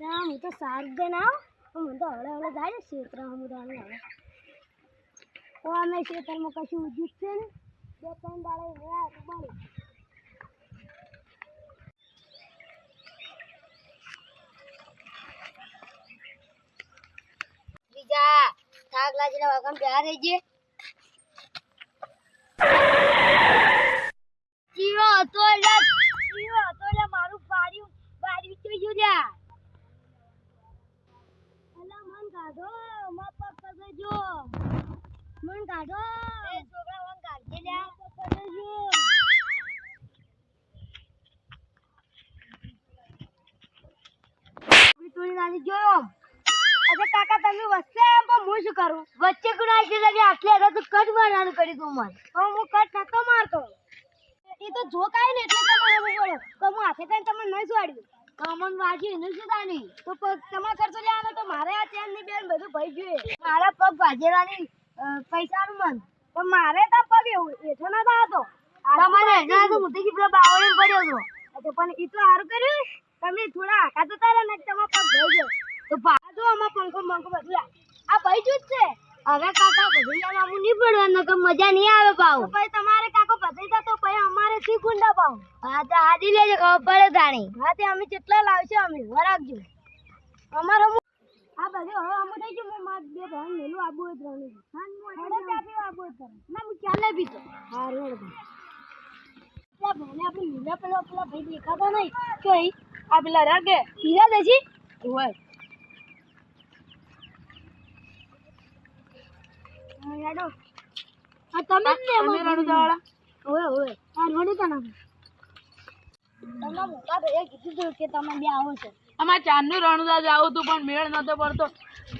ના હું તો સારું દે ના આવું મને તો હવડે હવડે જાય ને ક્ષેત્ર સમુદાય હવે તો અમે ક્ષેત્રમાં કશું ઉદ્યુત છે ને બે ત્રણ દાડે રહ્યા તો બળી બીજા થાક લાગીને વગમ પ્યાર રહી ગયે જીવો હતો એટલે જીવો હતો એટલે મારું પાડ્યું પાડ્યું તો ગયું લ્યા અલા મન કાઢો મા પગ પકડજો મન કાઢો. એ છોકરા મન કાઢજે લ્યા. પકડજો તું નાની જોયો અરે કાકા તમે વચ્ચે એમ પણ હું શું કરું. વચ્ચે ગુના છે તમે આટલે તો કટ મારવાનું કરી તું મને. પણ હું કટ નતો મારતો. એ તો જો કાય ને એટલે તમે હવે બોલો. તો હું હાથે કઈ તમને નહીં સુવાડ્યું. કમન વાજી એનું શું તાની? તો પગ તમારે ખર્ચો લેવાનો તો મારે આ ચેનની બેન બધું ભાઈ જોઈએ મારા પગ ભાજેલાની પૈસાનું મન. પણ મારે તો પગ એઠો ના થતો. તમારે એના તો હું તો પેલા બાવળે પડ્યો હતો એટલે પણ એ તો સારું કર્યું તમે થોડા આકા તો તારા ને તમારા પગ ભઈ ગયો. તો બાજુ આમાં પંખો બંખો બધું આ ભાઈ જ છે. હવે કાકા ભજૈયા મામુ નહીં પડવાનું કે મજા નહીં આવે પાવ પછી તમારે કાકો ભજૈતા તો પછી અમારે શી ગુંડા પાવ હા તો હાજી લેજો ખબર પડે તાણી. હા તે અમે કેટલા લાવશે અમે વરાગજો અમારો માર બે ભાઈ આબુ જ રહું હા ચાપી આબુ જ ના હું ચાલે બી તો. હા રોડ પેલા ભાઈને આપણે લીલા પેલા પેલા ભાઈ દેખાતા નહીં કઈ આ પેલા રાગે હીરા દેજી હોય. હેડો. આ તમે જ ને અમે રણુદાવાળા ઓય ઓય આ રણુદાના તમે મોટા ભાઈએ કીધું હતું કે તમે બે આવો છો. અમારે ચાંદનું રણુદા જાવું હતું પણ મેળ નતો પડતો.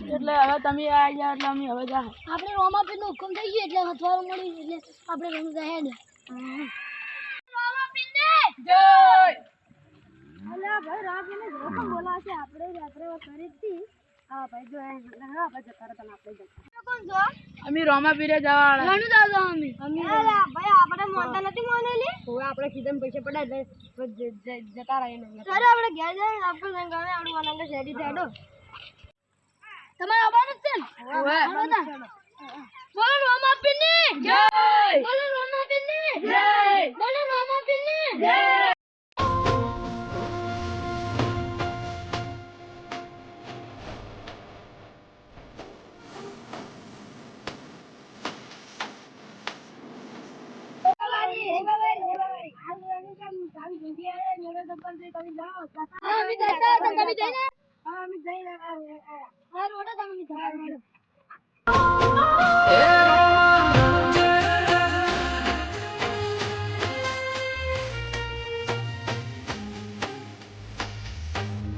એટલે હવે તમે આવી ગયા એટલે અમે હવે જાઓ. આપણે રોમાપીરનો હુકમ થઈ ગયો એટલે હથવારો મળી એટલે આપણે રણુદા હેડ જય! અલા ભાઈ રાપીને જોખમ બોલાવશે. આપણે રાત્રે કરી હતી હા ભાઈ જો હા ભાઈ જતા તમે આપણે જતા કોણ અમે રોમાપીરે જવાવાળા રણુદા તો અમે. અમે ભાઈ આપણે મોટા નથી મોનેલી? હવે આપણે ખીધમ પૈસા પડ્યા જતા રહીને સર આપણે ઘેર જાય આપણે ગમે આપણે મનાંગે શેરી થેડો તમારો આવવાનું જ છે ને? બોલો રોમા તા. જય! બોલો રોમાપીરની જય! બોલો રોમાપીરની જય! તમે જઈને